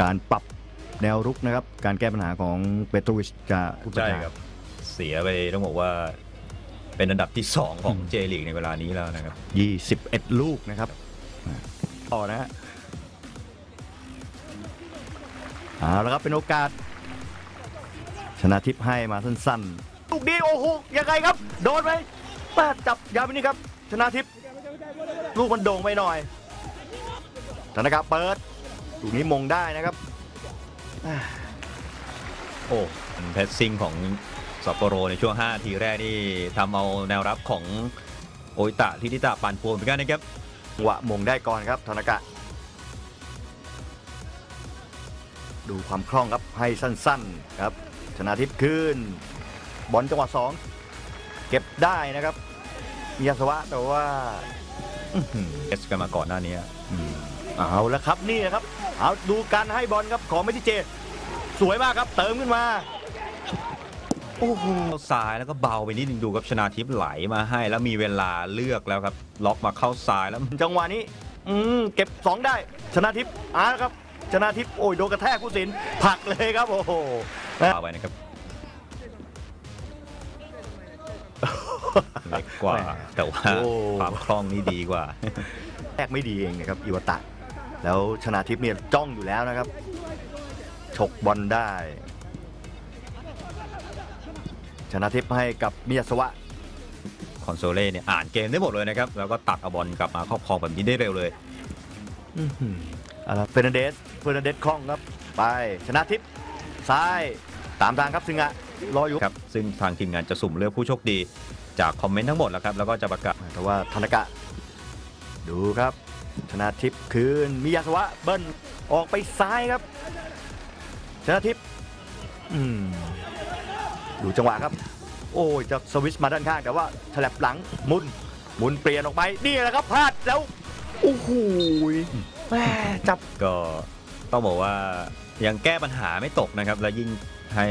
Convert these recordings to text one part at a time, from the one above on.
การปรับแนวรุกนะครับ การแก้ปัญหาของเปโตรวิชกับอุปใช่จาครับ เสียไปต้องบอกว่าเป็นอันดับที่ 2 ของเจลีกในเวลานี้แล้วนะครับ 21 ลูกนะครับอ่าต่อนะฮะเอาแล้วครับเป็นโอกาส ชนะทิพย์ให้มาสั้นๆ ลูกดีโอ้โหยังไงครับ โดนไหมป้าจับยาวไปนี่ครับ ชนะทิพย์ลูกมันโด่งไปหน่อยธนากาเปิด ลูกนี้มงได้นะครับโอ้เป็นเพสซิ่งของซัปโปโรในช่วง 5 ทีแรกนี่ทำเอาแนวรับของโออิตะทิติตะปั่นป่วนเหมือนกันนะครับจังหวะมงได้ก่อนครับธนากะ ดูความคล่องครับให้สั้นๆครับชนะทิพย์ขึ้นบอลจังหวะสองเก็บได้นะครับมียาสวะแต่ว่าเอสกันมาก่อนหน้านี้อืมเอาแล้วครับนี่นะครับ เอาดูการให้บอลครับของเมทิเจ สวยมากครับเติมขึ้นมาโอ้โหเข้าซ้ายแล้วก็เบาไปนิดนึงดูครับชนาทิพย์ไหลมาให้แล้วมีเวลาเลือกแล้วครับ ล็อกมาเข้าซ้ายแล้วจังหวะนี้ อืมเก็บ 2 ได้ ชนะทิพย์อ่าครับ ชนะทิพย์โอ้ยโดนกระแทกผู้สินผลักเลยครับ โอ้โหเบาไปนะครับเล็กกว่าแต่ว่าโอ้ความคล่องนี่ดีกว่าแรกไม่ดีเองนะครับอิวตะ แล้วชนะทิพย์เนี่ยจ้องอยู่แล้วนะครับ ฉกบอลได้ ชนะทิพย์ให้กับมิยาสวะคอนโซเล่เนี่ยอ่านเกมได้หมดเลยนะครับ แล้วก็ตัดเอาบอลกลับมาครอบครองแบบนี้ได้เร็วเลยเอาละเฟร์นันเดสเฟร์นันเดสคล่องครับ ไปชนะทิพย์ซ้ายตามทางครับซึ่งอะรออยู่ครับซึ่งทางทีมงานจะสุ่มเลือกผู้โชคดีจากคอมเมนต์ทั้งหมดแล้วครับแล้วก็จะประกาศแต่ว่าธนากะ ดูครับ ชนะทิพย์คืนมิยาสวะเบิ้ลออกไปซ้ายครับ ชนะทิพย์อืมดูจังหวะครับ โอ้ยจะสวิชมาด้านข้างแต่ว่าฉลับหลังหมุนหมุนเปลี่ยนออกไปนี่แหละครับพลาดแล้วโอ้โหแม่จับก็ต้องบอกว่ายังแก้ปัญหาไม่ตกนะครับ และยิ่งให้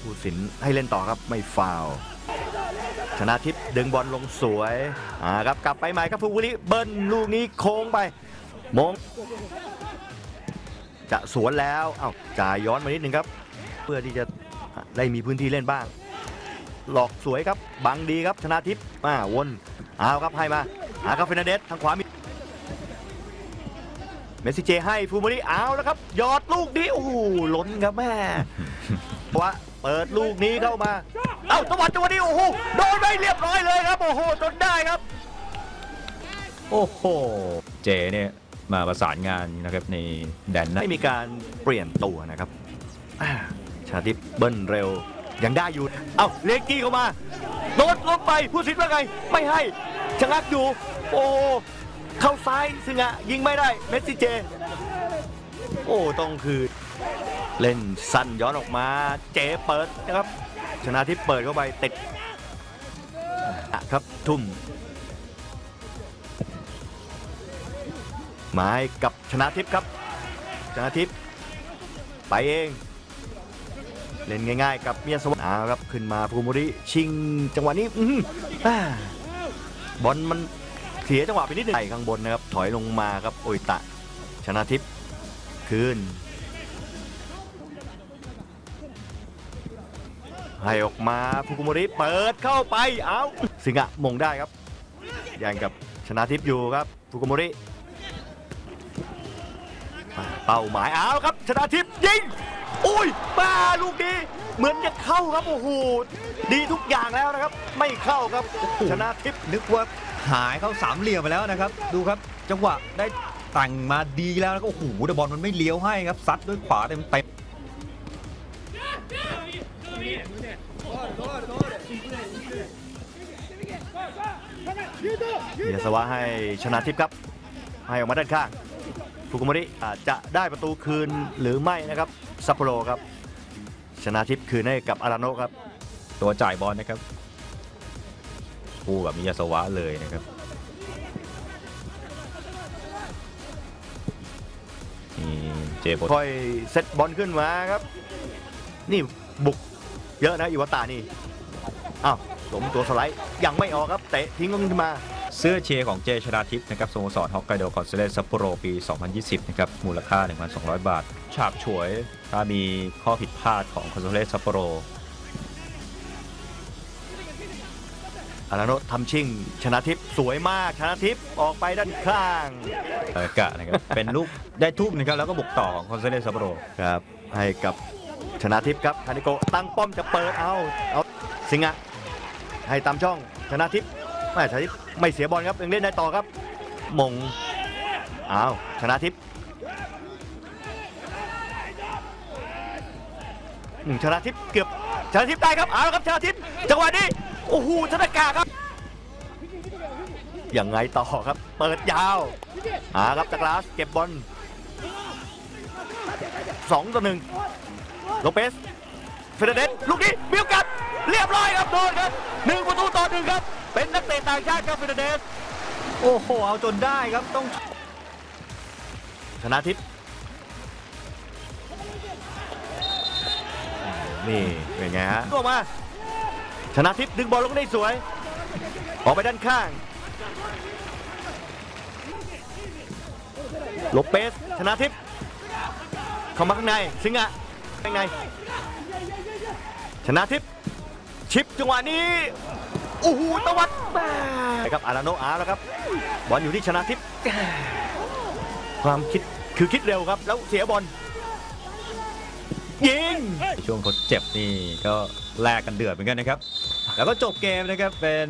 ผู้สินให้เล่นต่อครับไม่ฟาวล์ ชนะทิพย์ดึงบอลลงสวยอ่าครับกลับไปใหม่ครับฟูกุริเบิ้ลลูกนี้โค้งไปมงจะสวนแล้วเอ้าจ่ายย้อนมานิดนึงครับ เพื่อที่จะได้มีพื้นที่เล่นบ้าง หลอกสวยครับบังดีครับชนะทิพย์มาวนเอาครับให้มาหาครับเฟรนันเดสทางขวามีเมสซิเจให้ฟูมาริเอาแล้วครับยอดลูกนี้โอ้โหล้นครับแม่ว่า เปิดลูกนี้เข้ามา เอ้าจังหวะจังหวะนี้โอ้โหโดนไม่เรียบร้อยเลยครับ โอ้โหจนได้ครับ โอ้โห เจเนี่ยมาประสานงานนะครับในแดนหนะไม่มีการเปลี่ยนตัวนะครับอ่าชาติพเบิ้ลเร็ว ยังได้อยู่ เอ้าเลกกี้เข้ามาโดดลงไปผู้สิทธิ์ว่าไง ไม่ให้ชะงักอยู่ โอ้เข้าซ้ายซึ่งอะยิงไม่ได้เมสซี่เจ โอ้ต้องคือ เล่นสั้นย้อนออกมา เจเปิดนะครับ ชนะทิพเปิดเข้าไปติดอะครับทุ่มหมายกับชนะทิพย์ครับ ชนะทิพย์ไปเอง เล่นง่ายๆ กับเมียสวรรค์เอาครับขึ้นมาภูมิริชิงจังหวะนี้อื้อหืออ่าบอลมันเสียจังหวะไปนิดหนึงไปข้างบนนะครับถอยลงมาครับโอยตะ ชนะทิพย์คืน ให้ออกมาฟูกุโมริเปิดเข้าไปเอาสิงะมงได้ครับแย่งกับชนะทิพย์อยู่ครับฟูกุโมริเป้าหมายเอาครับ ชนะทิพย์ยิงอุ้ยป้าลูกนี้เหมือนจะเข้าครับโอ้โหดีทุกอย่างแล้วนะครับ ไม่เข้าครับชนะทิพย์นึกว่าหายเข้าสามเหลี่ยมไปแล้วนะครับ ดูครับจังหวะได้แต่งมาดีแล้วแล้วก็โอ้โหแต่บอลมันไม่เลี้ยวให้ครับซัดด้วยขวาเต็มเต็ม เมียสวะให้ชนะทิพย์ครับ ให้ออกมาด้านข้างฟุกุโมริอาจจะได้ประตูคืนหรือไม่นะครับซัปโปโรครับ ชนะทิพย์คืนให้กับอาราโนะครับ ตัวจ่ายบอลนะครับ คู่กับมิยาสวะเลยนะครับนี่เจโปค่อยเซตบอลขึ้นมาครับ นี่บุก เยอะนะอิวตานี่อ้าวหลมตัวสไลด์ยังไม่ออกครับเตะทิ้งขึ้นมาเสื้อเชียร์ของเจชนาทิพย์นะครับสโมสรฮอกไกโดคอนเซเลสซัปโปโรปี 2020 นะครับ มูลค่า 1,200 บาท ฉาบฉวย ถ้ามีข้อผิดพลาดของคอนเซเลสซัปโปโรอาราโนะทำชิ่งชนะทิพย์สวยมากชนะทิพย์ออกไปด้านข้างเออกะนะครับ เป็นลูกได้ทุ่มนะครับ แล้วก็บุกต่อของคอนเซเลสซัปโปโรครับ ให้กับ ชนะทิพย์ครับคานิโกตั้งป้อมจะเปิดเอาเอาสิงห์ให้ตามช่องชนะทิพย์ไม่ชนะทิพย์ไม่เสียบอลครับยังเล่นได้ต่อครับมงเอาชนะทิพย์หนึ่งชนะทิพย์เกือบชนะทิพย์ได้ครับเอาครับชนะทิพย์จังหวะนี้โอ้โหธนากาครับยังไงต่อครับ เปิดยาวอาครับจากลาสเก็บบอลสองต่อหนึ่ง โลเปสเฟเดเดสลูกนี้มีโอกาสเรียบร้อยครับโดนครับหนึ่งประตูต่อหนึ่งครับ เป็นนักเตะต่างชาติครับเฟเดเดสโอ้โห เอาจนได้ครับต้องชนะทิพย์นี่เป็นไงฮะออกมาชนะทิพย์ดึงบอลลงได้สวย ออกไปด้านข้างโลเปสชนะทิพย์เข้ามาข้างในสิงห์อะ ข้างในชนะทิพย์ชิปจังหวะนี้โอ้โหตะวัดแม่ครับอาราโนอาแล้วครับบอลอยู่ที่ชนะทิพย์ความคิดคือคิดเร็วครับ แล้วเสียบอลยิงช่วงทดเจ็บนี่ก็แลกกันเดือดเหมือนกันนะครับ แล้วก็จบเกมนะครับเป็น